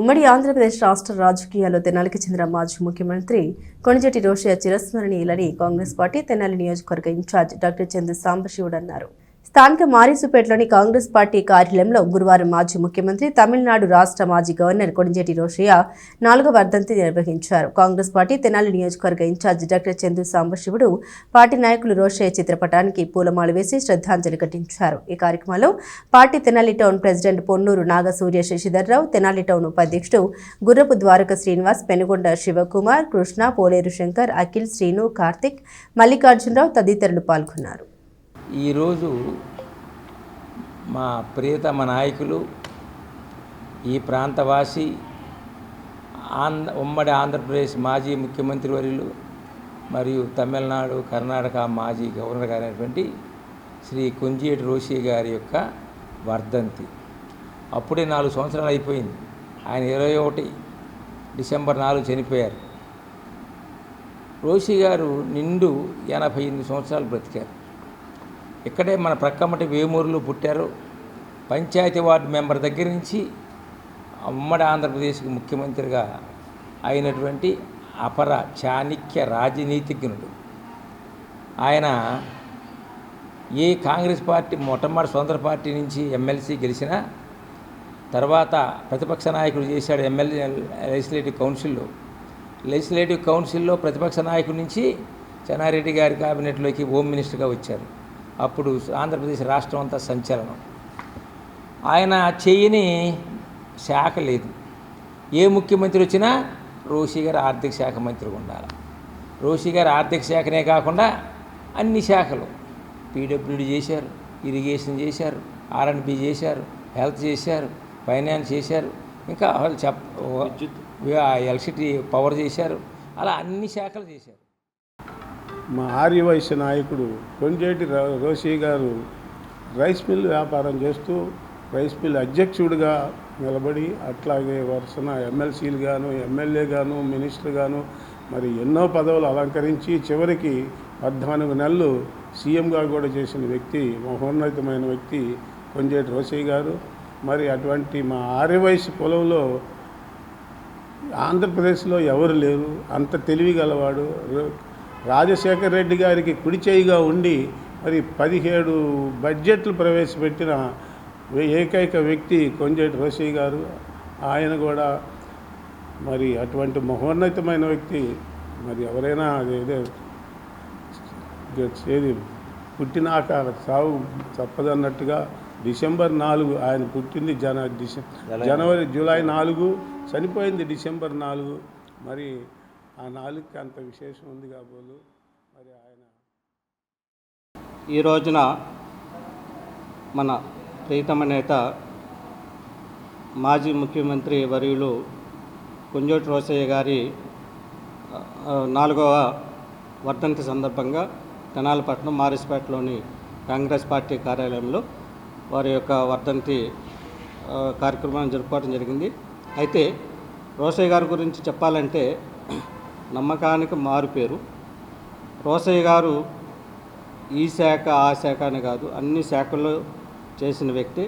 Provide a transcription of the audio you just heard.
ఉమ్మడి ఆంధ్రప్రదేశ్ రాష్ట్ర రాజకీయాల్లో తెనాలికి చెందిన మాజీ ముఖ్యమంత్రి కొణిజటి రోషయ్య చిరస్మరణీయులని కాంగ్రెస్ పార్టీ తెనాలి నియోజకవర్గ ఇన్ఛార్జ్ డాక్టర్ చంద్ర సాంబశివుడు అన్నారు. స్థానిక మారీసుపేటలోని కాంగ్రెస్ పార్టీ కార్యాలయంలో గురువారం మాజీ ముఖ్యమంత్రి తమిళనాడు రాష్ట్ర మాజీ గవర్నర్ కొడింజేటి రోషయ్య నాలుగవ వర్ధంతి నిర్వహించారు. కాంగ్రెస్ పార్టీ తెనాలి నియోజకవర్గ incharge doctor Chandu Sambasivudu party నాయకులు రోషయ్య చిత్రపటానికి పూలమాల వేసి శ్రద్ధాంజలి ఘటించారు. ఈ కార్యక్రమంలో party Tenali town president Ponnuru Nagasurya Sasidhar Rao Tenali town ఉపాధ్యక్షుడు గుర్రపు ద్వారక శ్రీనివాస్ పెనుగొండ శివకుమార్ కృష్ణ పోలేరు శంకర్ అఖిల్ శ్రీను కార్తిక్ మల్లికార్జునరావు తదితరులు పాల్గొన్నారు. ఈరోజు మా ప్రియతమ నాయకులు ఈ ప్రాంతవాసి ఆంధ్ర ఉమ్మడి ఆంధ్రప్రదేశ్ మాజీ ముఖ్యమంత్రి వర్యులు మరియు తమిళనాడు కర్ణాటక మాజీ గవర్నర్ గారైనటువంటి శ్రీ కుంజేటి రోషి గారి యొక్క వర్ధంతి. అప్పుడే నాలుగు సంవత్సరాలు అయిపోయింది. ఆయన ఇరవై ఒకటి డిసెంబర్ నాలుగు చనిపోయారు. రోషి గారు నిండు ఎనభై ఎనిమిది సంవత్సరాలు బ్రతికారు. ఇక్కడే మన ప్రక్కమ్మటి వేమూరులో పుట్టారు. పంచాయతీ వార్డు మెంబర్ దగ్గర నుంచి ఉమ్మడి ఆంధ్రప్రదేశ్కి ముఖ్యమంత్రిగా అయినటువంటి అపర చాణిక్య రాజనీతిజ్ఞుడు. ఆయన ఏ కాంగ్రెస్ పార్టీ మొట్టమొదటి స్వతంత్ర పార్టీ నుంచి ఎమ్మెల్సీ గెలిచినా తర్వాత ప్రతిపక్ష నాయకుడు చేశాడు ఎమ్మెల్యే లెజిస్లేటివ్ కౌన్సిల్లో. లెజిస్లేటివ్ కౌన్సిల్లో ప్రతిపక్ష నాయకుడి నుంచి చెన్నారెడ్డి గారి క్యాబినెట్లోకి హోమ్ మినిస్టర్గా వచ్చారు. అప్పుడు ఆంధ్రప్రదేశ్ రాష్ట్రం అంతా సంచలనం. ఆయన చేయని శాఖ లేదు. ఏ ముఖ్యమంత్రి వచ్చినా రోషి గారు ఆర్థిక శాఖ మంత్రిగా ఉండాలి. రోషి గారు ఆర్థిక శాఖనే కాకుండా అన్ని శాఖలు. పీడబ్ల్యూడి చేశారు ఇరిగేషన్ చేశారు ఆర్ఎండ్బి చేశారు హెల్త్ చేశారు ఫైనాన్స్ చేశారు ఇంకా చెప్ ఎలక్ట్రిసిటీ పవర్ చేశారు అలా అన్ని శాఖలు చేశారు. మా ఆర్యవైశ్య నాయకుడు కొంజేటి రోషి గారు రైస్ మిల్ వ్యాపారం చేస్తూ రైస్ మిల్ అధ్యక్షుడిగా నిలబడి అట్లాగే వరుసన ఎమ్మెల్సీలుగాను ఎమ్మెల్యేగాను మినిస్టర్గాను మరి ఎన్నో పదవులు అలంకరించి చివరికి పద్నాలుగు నెలలు సీఎంగా కూడా చేసిన వ్యక్తి మహోన్నతమైన వ్యక్తి కొంజేటి రోషయ్య గారు. మరి అటువంటి మా ఆర్యవయసు పొలంలో ఆంధ్రప్రదేశ్లో ఎవరు లేరు అంత తెలివి గలవాడు రాజశేఖర్ రెడ్డి గారికి కుడి చేయిగా ఉండి మరి పదిహేడు బడ్జెట్లు ప్రవేశపెట్టిన ఏకైక వ్యక్తి కొంజేటి రోషయ్య గారు. ఆయన కూడా మరి అటువంటి మహోన్నతమైన వ్యక్తి. మరి ఎవరైనా అదేదో ఏది పుట్టినాక సావు తప్పదన్నట్టుగా డిసెంబర్ నాలుగు ఆయన పుట్టింది జన డిసె జనవరి జూలై నాలుగు చనిపోయింది డిసెంబర్ నాలుగు. మరి ఆ నాలుగుకి అంత విశేషం ఉంది కాబోలు మరి ఆయన ఈ రోజున మన ప్రీతమ నేత మాజీ ముఖ్యమంత్రి వర్యులు కుంజోటి రోసయ్య గారి నాలుగవ వర్ధంతి సందర్భంగా తెనాలపట్నం మారిస్పేటలోని కాంగ్రెస్ పార్టీ కార్యాలయంలో వారి యొక్క వర్ధంతి కార్యక్రమాన్ని జరుపుకోవడం జరిగింది. అయితే రోసయ్య గారి గురించి చెప్పాలంటే నమ్మకానికి మారుపేరు రోసయ్య గారు ఈ శాఖ ఆ శాఖ అని కాదు అన్ని శాఖల్లో చేసిన వ్యక్తి.